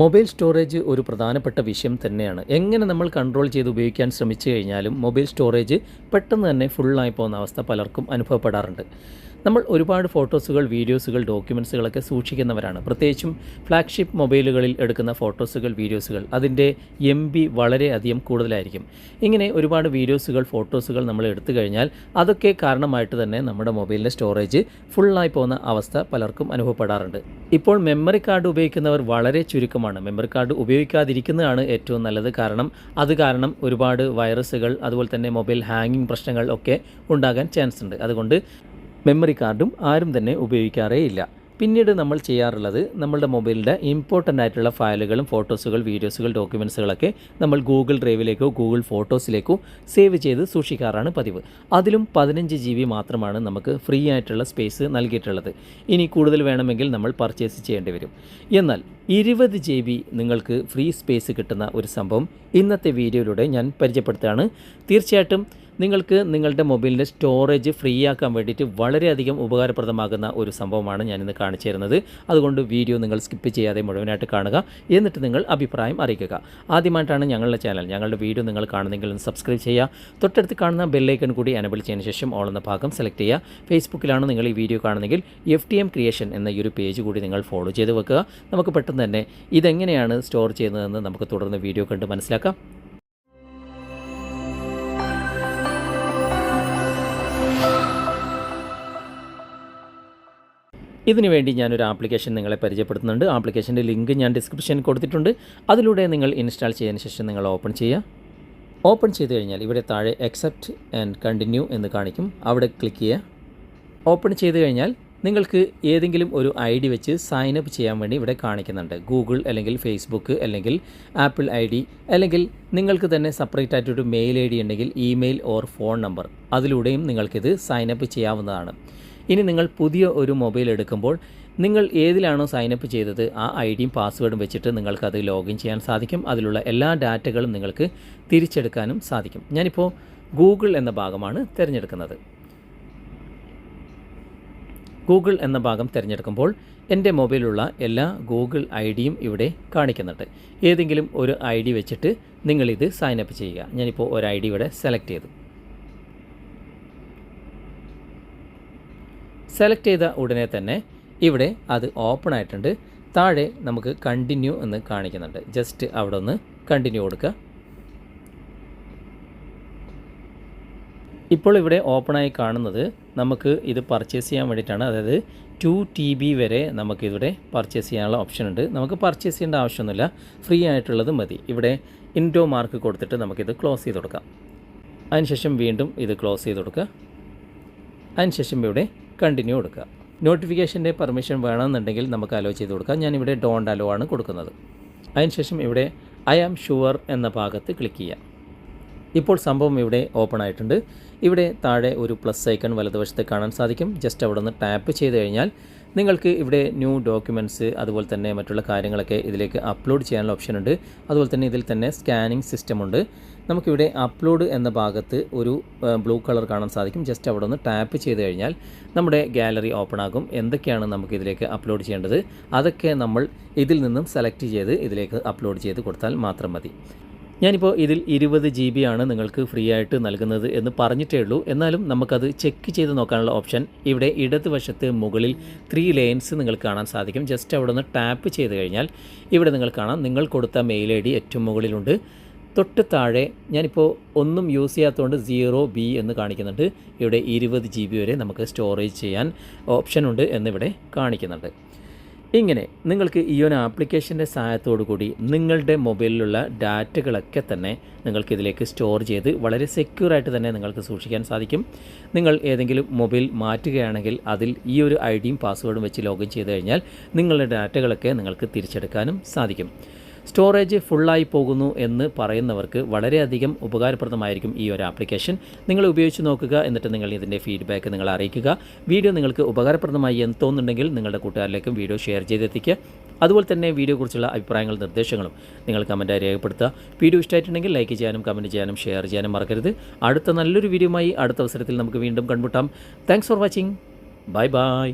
Mobile storage ഒരു പ്രധാനപ്പെട്ട വിഷയം തന്നെയാണ്. എങ്ങനെ നമ്മൾ കൺട്രോൾ ചെയ്ത് ഉപയോഗിക്കാൻ ശ്രമിച്ചു കഴിഞ്ഞാലും മൊബൈൽ സ്റ്റോറേജ് പെട്ടെന്ന് തന്നെ ഫുള്ളായി പോകുന്ന അവസ്ഥ പലർക്കും അനുഭവപ്പെടാറുണ്ട്. നമ്മൾ ഒരുപാട് ഫോട്ടോസുകൾ വീഡിയോസുകൾ ഡോക്യുമെൻസുകളൊക്കെ സൂക്ഷിക്കുന്നവരാണ്. പ്രത്യേകിച്ചും ഫ്ലാഗ്ഷിപ്പ് മൊബൈലുകളിൽ എടുക്കുന്ന ഫോട്ടോസുകൾ വീഡിയോസുകൾ അതിന്റെ എം ബി വളരെയധികം കൂടുതലായിരിക്കും. ഇങ്ങനെ ഒരുപാട് വീഡിയോസുകൾ ഫോട്ടോസുകൾ നമ്മൾ എടുത്തു കഴിഞ്ഞാൽ അതൊക്കെ കാരണമായിട്ട് തന്നെ നമ്മുടെ മൊബൈലിന്റെ സ്റ്റോറേജ് ഫുള്ളായി പോകുന്ന അവസ്ഥ പലർക്കും അനുഭവപ്പെടാറുണ്ട്. ഇപ്പോൾ മെമ്മറി കാർഡ് ഉപയോഗിക്കുന്നവർ വളരെ ചുരുക്കമാണ്. മെമ്മറി കാർഡ് ഉപയോഗിക്കാതിരിക്കുന്നതാണ് ഏറ്റവും നല്ലത്. കാരണം അത് കാരണം ഒരുപാട് വൈറസുകൾ അതുപോലെ തന്നെ മൊബൈൽ ഹാങ്ങിങ് പ്രശ്നങ്ങൾ ഒക്കെ ഉണ്ടാകാൻ ചാൻസ് ഉണ്ട് അതുകൊണ്ട് മെമ്മറി കാർഡും ആരും തന്നെ ഉപയോഗിക്കാറേ ഇല്ല പിന്നീട് നമ്മൾ ചെയ്യാറുള്ളത് നമ്മളുടെ മൊബൈലിന്റെ ഇമ്പോർട്ടന്റ് ആയിട്ടുള്ള ഫയലുകളും ഫോട്ടോസുകൾ വീഡിയോസുകൾ ഡോക്യുമെൻസുകളൊക്കെ നമ്മൾ ഗൂഗിൾ ഡ്രൈവിലേക്കോ ഗൂഗിൾ ഫോട്ടോസിലേക്കോ സേവ് ചെയ്ത് സൂക്ഷിക്കാറാണ് പതിവ്. അതിലും പതിനഞ്ച് ജി ബി മാത്രമാണ് നമുക്ക് ഫ്രീ ആയിട്ടുള്ള സ്പേസ് നൽകിയിട്ടുള്ളത്. ഇനി കൂടുതൽ വേണമെങ്കിൽ നമ്മൾ പർച്ചേസ് ചെയ്യേണ്ടി വരും. എന്നാൽ ഇരുപത് ജി ബി നിങ്ങൾക്ക് ഫ്രീ സ്പേസ് കിട്ടുന്ന ഒരു സംഭവം ഇന്നത്തെ വീഡിയോയിലൂടെ ഞാൻ പരിചയപ്പെടുത്തുകയാണ്. തീർച്ചയായിട്ടും നിങ്ങൾക്ക് നിങ്ങളുടെ മൊബൈലിന്റെ സ്റ്റോറേജ് ഫ്രീ ആക്കാൻ വേണ്ടിയിട്ട് വളരെയധികം ഉപകാരപ്രദമാകുന്ന ഒരു സംഭവമാണ് ഞാനിന്ന് കാണിച്ചു തരുന്നത്. അതുകൊണ്ട് വീഡിയോ നിങ്ങൾ സ്കിപ്പ് ചെയ്യാതെ മുഴുവനായിട്ട് കാണുക. എന്നിട്ട് നിങ്ങൾ അഭിപ്രായം അറിയിക്കുക. ആദ്യമായിട്ടാണ് ഞങ്ങളുടെ ചാനൽ. ഞങ്ങളുടെ വീഡിയോ നിങ്ങൾ കാണുന്നെങ്കിൽ ഒന്ന് സബ്സ്ക്രൈബ് ചെയ്യുക. തൊട്ടടുത്ത് കാണുന്ന ബെല്ലൈക്കൺ കൂടി അനബിൾ ചെയ്യുന്ന ശേഷം ഓൾ എന്ന ഭാഗം സെലക്ട് ചെയ്യുക. ഫേസ്ബുക്കിലാണ് നിങ്ങൾ ഈ വീഡിയോ കാണുന്നെങ്കിൽ എഫ് ടി എം ക്രിയേഷൻ എന്ന ഈ ഒരു പേജ് കൂടി നിങ്ങൾ ഫോളോ ചെയ്ത് വെക്കുക. നമുക്ക് പെട്ടെന്ന് തന്നെ ഇതെങ്ങനെയാണ് സ്റ്റോർ ചെയ്യുന്നതെന്ന് നമുക്ക് തുടർന്ന് വീഡിയോ കണ്ട് മനസ്സിലാക്കാം. ഇതിനുവേണ്ടി ഞാനൊരു ആപ്ലിക്കേഷൻ നിങ്ങളെ പരിചയപ്പെടുത്തുന്നുണ്ട്. ആപ്ലിക്കേഷന്റെ ലിങ്ക് ഞാൻ ഡിസ്ക്രിപ്ഷനിൽ കൊടുത്തിട്ടുണ്ട്. അതിലൂടെ നിങ്ങൾ ഇൻസ്റ്റാൾ ചെയ്തതിന് ശേഷം നിങ്ങൾ ഓപ്പൺ ചെയ്യുക. ഓപ്പൺ ചെയ്ത് കഴിഞ്ഞാൽ ഇവിടെ താഴെ അക്സെപ്റ്റ് ആൻഡ് കണ്ടിന്യൂ എന്ന് കാണിക്കും. അവിടെ ക്ലിക്ക് ചെയ്യുക. ഓപ്പൺ ചെയ്ത് കഴിഞ്ഞാൽ നിങ്ങൾക്ക് ഏതെങ്കിലും ഒരു ഐ ഡി വെച്ച് സൈൻ അപ്പ് ചെയ്യാൻ വേണ്ടി ഇവിടെ കാണിക്കുന്നുണ്ട്. ഗൂഗിൾ അല്ലെങ്കിൽ ഫേസ്ബുക്ക് അല്ലെങ്കിൽ ആപ്പിൾ ഐ ഡി അല്ലെങ്കിൽ നിങ്ങൾക്ക് തന്നെ സെപ്പറേറ്റ് ആയിട്ടൊരു മെയിൽ ഐ ഡി ഉണ്ടെങ്കിൽ ഇമെയിൽ ഓർ ഫോൺ നമ്പർ അതിലൂടെയും നിങ്ങൾക്കിത് സൈൻ അപ്പ് ചെയ്യാവുന്നതാണ്. ഇനി നിങ്ങൾ പുതിയ ഒരു മൊബൈൽ എടുക്കുമ്പോൾ നിങ്ങൾ ഏതിലാണോ സൈനപ്പ് ചെയ്തത് ആ ഐ ഡിയും പാസ്വേഡും വെച്ചിട്ട് നിങ്ങൾക്കത് ലോഗിൻ ചെയ്യാൻ സാധിക്കും. അതിലുള്ള എല്ലാ ഡാറ്റകളും നിങ്ങൾക്ക് തിരിച്ചെടുക്കാനും സാധിക്കും. ഞാനിപ്പോൾ ഗൂഗിൾ എന്ന ഭാഗമാണ് തിരഞ്ഞെടുക്കുന്നത്. ഗൂഗിൾ എന്ന ഭാഗം തിരഞ്ഞെടുക്കുമ്പോൾ എന്റെ മൊബൈലിലുള്ള എല്ലാ ഗൂഗിൾ ഐ ഡിയും ഇവിടെ കാണിക്കുന്നുണ്ട്. ഏതെങ്കിലും ഒരു ഐ ഡി വെച്ചിട്ട് നിങ്ങളിത് സൈനപ്പ് ചെയ്യുക. ഞാനിപ്പോൾ ഒരു ഐ ഡി ഇവിടെ സെലക്ട് ചെയ്തു. സെലക്ട് ചെയ്ത ഉടനെ തന്നെ ഇവിടെ അത് ഓപ്പൺ ആയിട്ടുണ്ട്. താഴെ നമുക്ക് കണ്ടിന്യൂ എന്ന് കാണിക്കുന്നുണ്ട്. ജസ്റ്റ് അവിടെ ഒന്ന് കണ്ടിന്യൂ കൊടുക്കുക. ഇപ്പോൾ ഇവിടെ ഓപ്പണായി കാണുന്നത് നമുക്ക് ഇത് പർച്ചേസ് ചെയ്യാൻ വേണ്ടിയിട്ടാണ്. അതായത് ടു ടി ബി വരെ നമുക്കിവിടെ പർച്ചേസ് ചെയ്യാനുള്ള ഓപ്ഷൻ ഉണ്ട്. നമുക്ക് പർച്ചേസ് ചെയ്യേണ്ട ആവശ്യമൊന്നുമില്ല. ഫ്രീ ആയിട്ടുള്ളത് മതി. ഇവിടെ ഇൻഡോ മാർക്ക് കൊടുത്തിട്ട് നമുക്കിത് ക്ലോസ് ചെയ്ത് കൊടുക്കാം. അതിനുശേഷം വീണ്ടും ഇത് ക്ലോസ് ചെയ്ത് കൊടുക്കുക. അതിനുശേഷം ഇവിടെ കണ്ടിന്യൂ കൊടുക്കുക. നോട്ടിഫിക്കേഷന്റെ പെർമിഷൻ വേണമെന്നുണ്ടെങ്കിൽ നമുക്ക് അലോ ചെയ്ത് കൊടുക്കാം. ഞാനിവിടെ ഡോണ്ട് അലോ ആണ് കൊടുക്കുന്നത്. അതിനുശേഷം ഇവിടെ ഐ ആം ഷുവർ എന്ന ഭാഗത്ത് ക്ലിക്ക് ചെയ്യാം ഇപ്പോൾ സംഭവം ഇവിടെ ഓപ്പൺ ആയിട്ടുണ്ട്. ഇവിടെ താഴെ ഒരു പ്ലസ് ഐക്കൺ വലതുവശത്ത് കാണാൻ സാധിക്കും. ജസ്റ്റ് അവിടെ നിന്ന് ടാപ്പ് ചെയ്ത് കഴിഞ്ഞാൽ നിങ്ങൾക്ക് ഇവിടെ ന്യൂ ഡോക്യുമെന്റ്സ് അതുപോലെ തന്നെ മറ്റുള്ള കാര്യങ്ങളൊക്കെ ഇതിലേക്ക് അപ്ലോഡ് ചെയ്യാനുള്ള ഓപ്ഷൻ ഉണ്ട്. അതുപോലെ തന്നെ ഇതിൽ തന്നെ സ്കാനിങ് സിസ്റ്റം ഉണ്ട്. നമുക്കിവിടെ അപ്ലോഡ് എന്ന ഭാഗത്ത് ഒരു ബ്ലൂ കളർ കാണാൻ സാധിക്കും. ജസ്റ്റ് അവിടെ ഒന്ന് ടാപ്പ് ചെയ്ത് കഴിഞ്ഞാൽ നമ്മുടെ ഗാലറി ഓപ്പൺ ആകും. എന്തൊക്കെയാണ് നമുക്ക് ഇതിലേക്ക് അപ്ലോഡ് ചെയ്യേണ്ടത്? അതൊക്കെ നമ്മൾ ഇതിൽ നിന്നും സെലക്ട് ചെയ്ത് ഇതിലേക്ക് അപ്ലോഡ് ചെയ്ത് കൊടുത്താൽ മാത്രം മതി. ഞാനിപ്പോൾ ഇതിൽ ഇരുപത് ജി ബി ആണ് നിങ്ങൾക്ക് ഫ്രീ ആയിട്ട് നൽകുന്നത് എന്ന് പറഞ്ഞിട്ടേ ഉള്ളൂ. എന്നാലും നമുക്കത് ചെക്ക് ചെയ്ത് നോക്കാനുള്ള ഓപ്ഷൻ ഇവിടെ ഇടതുവശത്ത് മുകളിൽ ത്രീ ലൈൻസ് നിങ്ങൾക്ക് കാണാൻ സാധിക്കും. ജസ്റ്റ് അവിടെ നിന്ന് ടാപ്പ് ചെയ്ത് കഴിഞ്ഞാൽ ഇവിടെ നിങ്ങൾ കാണാം. നിങ്ങൾ കൊടുത്ത മെയിൽ ഐ ഡി ഏറ്റവും മുകളിലുണ്ട്. തൊട്ട് താഴെ ഞാനിപ്പോൾ ഒന്നും യൂസ് ചെയ്യാത്തതുകൊണ്ട് സീറോ ബി എന്ന് കാണിക്കുന്നുണ്ട്. ഇവിടെ ഇരുപത് ജി ബി വരെ നമുക്ക് സ്റ്റോറേജ് ചെയ്യാൻ ഓപ്ഷനുണ്ട് എന്നിവിടെ കാണിക്കുന്നുണ്ട്. ഇങ്ങനെ നിങ്ങൾക്ക് ഈ ഒരു ആപ്ലിക്കേഷന്റെ സഹായത്തോടു കൂടി നിങ്ങളുടെ മൊബൈലിലുള്ള ഡാറ്റകളൊക്കെ തന്നെ നിങ്ങൾക്ക് ഇതിലേക്ക് സ്റ്റോർ ചെയ്ത് വളരെ സെക്യൂർ ആയിട്ട് തന്നെ നിങ്ങൾക്ക് സൂക്ഷിക്കാൻ സാധിക്കും. നിങ്ങൾ ഏതെങ്കിലും മൊബൈൽ മാറ്റുകയാണെങ്കിൽ അതിൽ ഈ ഒരു ഐ ഡിയും പാസ്വേഡും വെച്ച് ലോഗിൻ ചെയ്ത് കഴിഞ്ഞാൽ നിങ്ങളുടെ ഡാറ്റകളൊക്കെ നിങ്ങൾക്ക് തിരിച്ചെടുക്കാനും സാധിക്കും. സ്റ്റോറേജ് ഫുള്ളായി പോകുന്നു എന്ന് പറയുന്നവർക്ക് വളരെയധികം ഉപകാരപ്രദമായിരിക്കും ഈ ഒരു ആപ്ലിക്കേഷൻ. നിങ്ങൾ ഉപയോഗിച്ച് നോക്കുക എന്നിട്ട് നിങ്ങൾ ഇതിന്റെ ഫീഡ്ബാക്ക് നിങ്ങൾ അറിയിക്കുക. വീഡിയോ നിങ്ങൾക്ക് ഉപകാരപ്രദമായി എന്ന് തോന്നുന്നുണ്ടെങ്കിൽ നിങ്ങളുടെ കൂട്ടുകാരിലേക്കും വീഡിയോ ഷെയർ ചെയ്തെത്തിക്കുക. അതുപോലെ തന്നെ വീഡിയോയെക്കുറിച്ചുള്ള അഭിപ്രായങ്ങളും നിർദ്ദേശങ്ങളും നിങ്ങൾ കമന്റായി രേഖപ്പെടുത്തുക. വീഡിയോ ഇഷ്ടമായിട്ടുണ്ടെങ്കിൽ ലൈക്ക് ചെയ്യാനും കമന്റ് ചെയ്യാനും ഷെയർ ചെയ്യാനും മറക്കരുത്. അടുത്ത നല്ലൊരു വീഡിയോയുമായി അടുത്ത അവസരത്തിൽ നമുക്ക് വീണ്ടും കണ്ടുമുട്ടാം. Thanks for watching bye bye